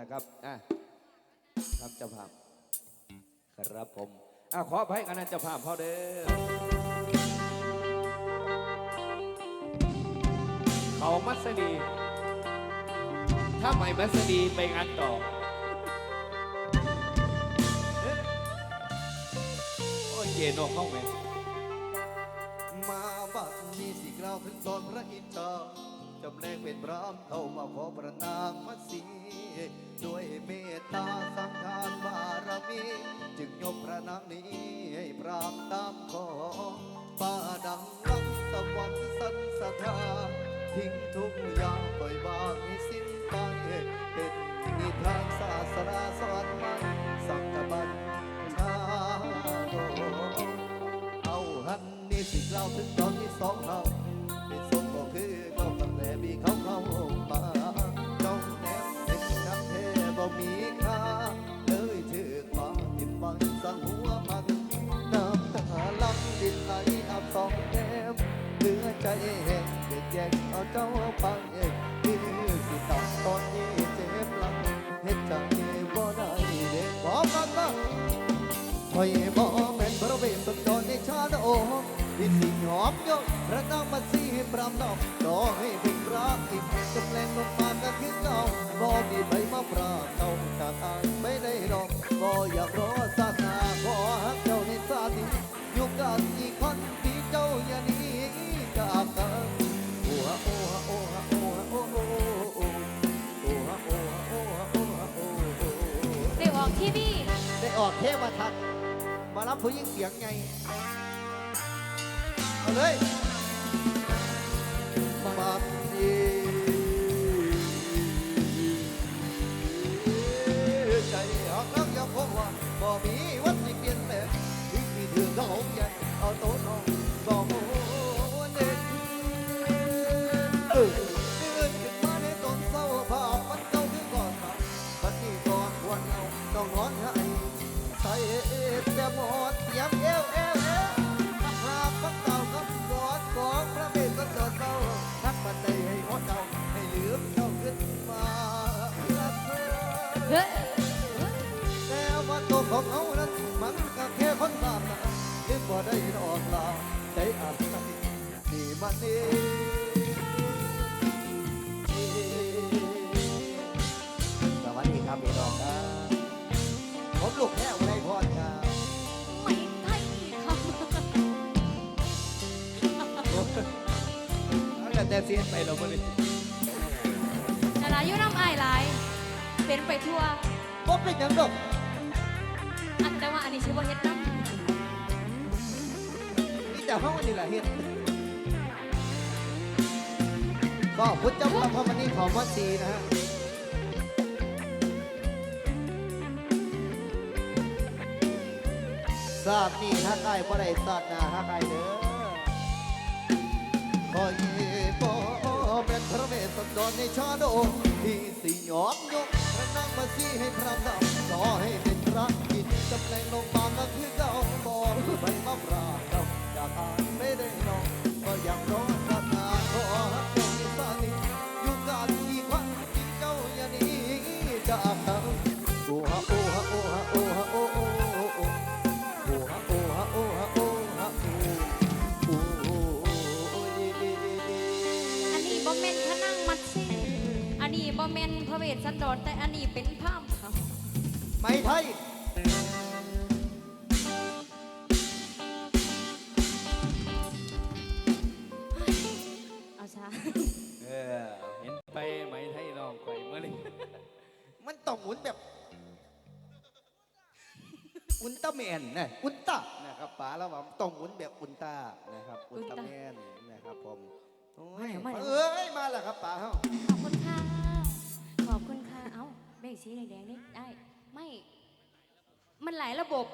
นะครับอะครับเจ้าภาพ ครับผมอะขออภัยกันนะเจ้าภาพพ่อเด้อเขามัสดี ถ้าไม่มัสดีไปงานต่อโอ้ยเจโนเข้าไหมมาบัดนี้สิกล่าวถึงตอนพระอินทร์ จำแรงเป็นพรามเข้ามาขอประนามมาสีด้วยเมตตาสังทานบารมี จึงยกพระนางนี้ให้พรามตามขอป่าดังลังสวรรค์สันสถานทิ้งทุกอย่างปล่อยวางให้สิ้นไปเป็นนิทานศาสนาสอนมันสังกบัญชาโดเอาหันนี่สิเราวถึงตอนที่สองเราเป็นสมก็คือก็ เขาเข้ามาจ้องแนบเป็นนักเทบ่มีค่าเลยถือมาทิมบังสังหัวมันน้ำตาลังดินไหลอาบสองแก้มเหลือใจแห้งเด็กแยกเอาเจ้าไปนี่สิตัดตอนนี้เจ็บหลังเฮ็ดจังนี้บ่ได้เด็กบอกกันนะคอยบ่แม่นพระเวสสันดรในชาดโอที่สิหอมยกพระนางมาสีปรำนอก ออกเทพทัศน์มารับผู้หญิงเสียงไง เอาเลยบัดนี้ใจหักแล้วยังคงว่าบ่มีวันที่เปลี่ยนแปลงที่มีถือก็หงใหญ่เอาโต๊ะนองก็โหเด่นเออตื่นขึ้นมาในตอนเศร้าภาพมันเก่าขึ้นก่อนครับวันนี้ก่อนควรเอาต้องนอนให้ ใส่แต่หมดเตรียมเอวเอวเอว แต่เสียไปเราไม่ได้นารายุน้ำอายหลาย เป็นไปทั่ว บ่เป็นหยังดอกอันแต่ว่าอันนี้ชื่อว่าเฮ็ดน้นี่แต่ห้องนี่แหละเฮ็ดก็พุทธเจ้าพระพรหมณีของวัดศรีนะฮะศาสตร์นี่ถ้าใครบ่ได้ศาสตร์หน้าถ้าใครเด้อคอเป็นพระ อนในชาโดที่สิยอมยกพระนางมาสีให้พระดำขอให้เป็นพระกินจำแรงลงมา ม่นพระเวสสันดรแต่อันนี้เป็นพราหมณ์เขาไม่ไทยเอาซะเออเห็นไปไหมไทยน้องข่อยเมื่อนี้มันต้องหมุนแบบ อุลตร้าแมนนะอุลตร้านะครับป๋าแล้วว่าต้องหมุนแบบอุลตร้านะครับ อุลตร้าแมนนะครับผมโอ้ยเอ้ยมาแล้วครับป๋าเฮา สีแดงๆนี่ได้ ไม่ มันหลายระบบ